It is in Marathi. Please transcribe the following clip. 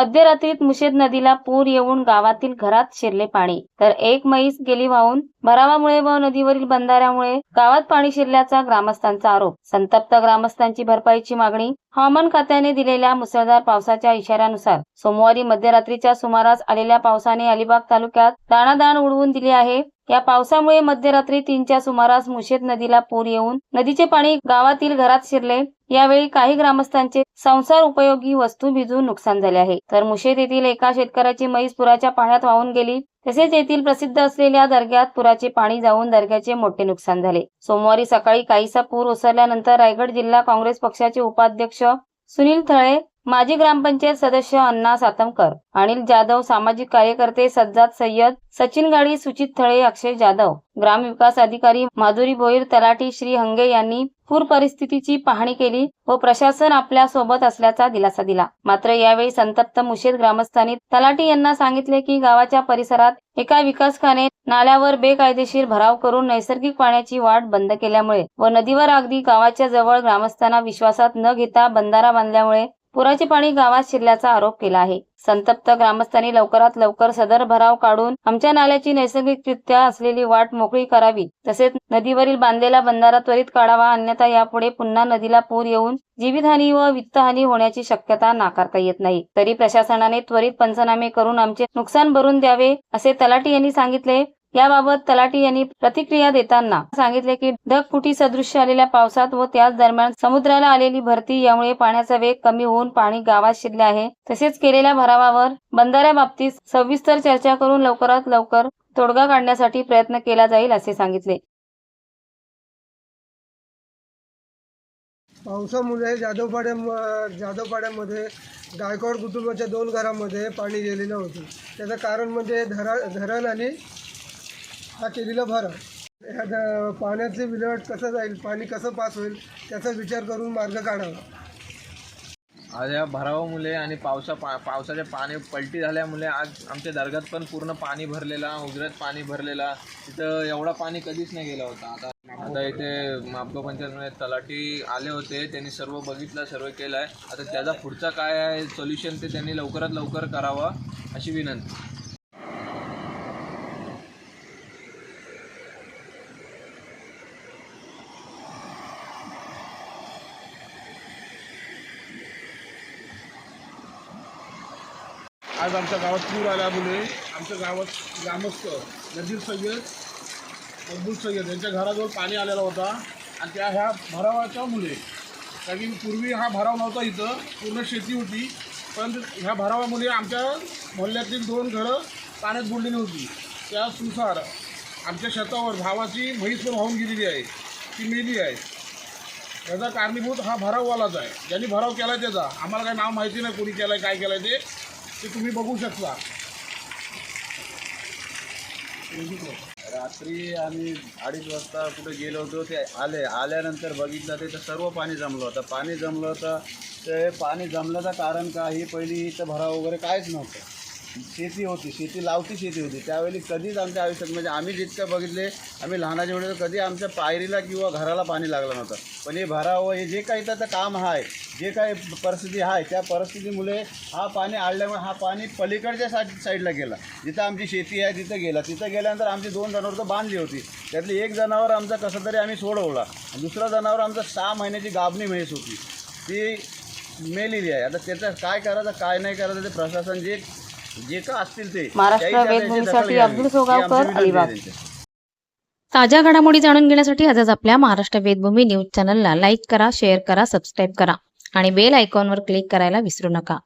मध्यरात्रीत मुशेद नदीला पूर येऊन गावातील घरात शिरले पाणी. तर एक मैस गेली वाहून भरावामुळे व नदीवरील बंधाऱ्यामुळे गावात पाणी शिरल्याचा ग्रामस्थांचा आरोप. संतप्त ग्रामस्थांची भरपाईची मागणी हवामान खात्याने दिलेल्या मुसळधार पावसाच्या इशाऱ्यानुसार सोमवारी मध्यरात्रीच्या सुमारास आलेल्या पावसाने अलिबाग तालुक्यात दाणादाण उडवून दिली आहे. या पावसामुळे मध्यरात्री तीनच्या सुमारास मुशेद नदीला पूर येऊन नदीचे पाणी गावातील घरात शिरले. यावेळी काही ग्रामस्थांचे संसार उपयोगी वस्तू भिजून नुकसान झाले आहे. तर मुशेद येथील एका शेतकऱ्याची म्हैस पुराच्या पाण्यात वाहून गेली. तसेच येथील प्रसिद्ध असलेल्या दर्ग्यात पुराचे पाणी जाऊन दर्ग्याचे मोठे नुकसान झाले. सोमवारी सकाळी काहीसा पूर ओसरल्यानंतर रायगड जिल्हा काँग्रेस पक्षाचे उपाध्यक्ष सुनील थळे माजी ग्रामपंचायत सदस्य अण्णा सातमकर अनिल जाधव सामाजिक कार्यकर्ते सज्जाद सय्यद सचिन गाडी सुचित थळे अक्षय जाधव ग्रामविकास अधिकारी माधुरी भोईर तलाठी श्री हंगे यांनी पूर परिस्थितीची पाहणी केली व प्रशासन आपल्यासोबत असल्याचा दिलासा दिला. मात्र यावेळी संतप्त मुशेद ग्रामस्थांनी तलाठी यांना सांगितले की गावाच्या परिसरात एका विकासकाने नाल्यावर बेकायदेशीर भराव करून नैसर्गिक पाण्याची वाट बंद केल्यामुळे व नदीवर अगदी गावाच्या जवळ ग्रामस्थांना विश्वासात न घेता बंधारा बांधल्यामुळे पुराचे पाणी गावात शिरल्याचा आरोप केला आहे. संतप्त ग्रामस्थांनी लवकरात लवकर सदर भराव काढून आमच्या नाल्याची नैसर्गिकरित्या असलेली वाट मोकळी करावी. तसेच नदीवरील बांधलेला बंधारा त्वरित काढावा अन्यथा यापुढे पुन्हा नदीला पूर येऊन जीवितहानी व वित्तहानी होण्याची शक्यता नाकारता येत नाही. तरी प्रशासनाने त्वरित पंचनामे करून आमचे नुकसान भरून द्यावे असे तलाटी यांनी सांगितले. याबाबत तलाटी यांनी प्रतिक्रिया देताना सांगितले की ढगफुटी सदृश्य आलेल्या पावसात व त्याच दरम्यान समुद्राला आलेली भरती यामुळे पाण्याचा वेग कमी होऊन पाणी गावात शिरले आहे. तसेच केलेल्या भरावावर बंधाऱ्याबाबतीत सविस्तर चर्चा करून लवकरात लवकर तोडगा काढण्यासाठी प्रयत्न केला जाईल असे सांगितले. पावसामुळे जाधवपाड्या जाधवपाड्यामध्ये गायकवाड कुटुंबाच्या दोन घरामध्ये पाणी गेलेलं होतं. त्याचं कारण म्हणजे धरा धरण आणि हा केबीला भरा ह्या ध- पाण्याचे विल्हेवाट कसं जाईल पाणी कसं पास होईल त्याचा विचार करून मार्ग काढावा. आज या भरावामुळे आणि पावसा पा पावसाचे पाणी पलटी झाल्यामुळे आज आमच्या दर्ग्यात पण पूर्ण पाणी भरलेला उजऱ्यात पाणी भरलेला. तिथं एवढा पाणी कधीच नाही गेला होता. आता आता इथे मापगाव पंचायतमध्ये तलाठी आले होते. त्यांनी सर्व बघितलं सर्व केलं आहे आता त्याचा पुढचा काय आहे सोल्युशन ते त्यांनी लवकरात लवकर करावं अशी विनंती. आज आमच्या गावात पूर आल्यामुळे आमच्या गावात ग्रामस्थ नदीर सय्यद अब्दुल सय्यद यांच्या घराजवळ पाणी आलेला होता. आणि त्या ह्या भरावाच्या मुले कारण पूर्वी हा भराव नव्हता इथं पूर्ण शेती होती. पण ह्या भरावामुळे आमच्या मोहल्ल्यातील दोन घरं पाण्यात बुडलेली होती. त्यानुसार आमच्या शेतावर भावाची म्हैस पण वाहून गेलेली आहे ती मेली आहे. त्याचा कारणीभूत हा भराववालाच आहे. ज्यांनी भराव केला त्याचा आम्हाला काही नाव माहिती नाही कोणी केलं आहे काय केलं आहे ते. ते तुम्ही बघू शकता. रात्री आम्ही अडीच वाजता कुठे गेलो होतो ते आले. आल्यानंतर बघितलं ते तर सर्व पाणी जमलं होतं. पाणी जमलं होतं ते पाणी जमल्याचं कारण का ही पहिली इथं भराव वगैरे काहीच नव्हतं. शेती होती शेती लावती शेती होती. त्यावेळी कधीच आमच्या आयुष्यात म्हणजे आम्ही जितकं बघितले आम्ही लहानाच्या वेळेस कधी आमच्या पायरीला किंवा घराला पाणी लागलं नव्हतं. पण हे भरावं हे जे काही त्याचं काम आहे जे काही परिस्थिती आहे त्या परिस्थितीमुळे हा पाणी आणल्यामुळे हा पाणी पलीकडच्या साईड साईडला गेला. जिथं आमची शेती आहे तिथं गेला. तिथं गेल्यानंतर आमची दोन जनावर तर बांधली होती. त्यातली एक जनावर आमचा कसं तरी आम्ही सोडवला. दुसरा जनावर आमचा सहा महिन्याची गाबणी म्हैस होती. ती मेलेली आहे. आता त्याचं काय करायचं काय नाही करायचं ते प्रशासन जे जे का असतील ते महाराष्ट्र वेदभूमीसाठी. अब्दुल सोगावकर, अलिबाग. ताज्या घडामोडी जाणून घेण्यासाठी आजच आपल्या महाराष्ट्र वेदभूमी न्यूज चॅनलला लाईक करा शेअर करा सबस्क्राईब करा आणि बेल आयकॉनवर क्लिक करायला विसरू नका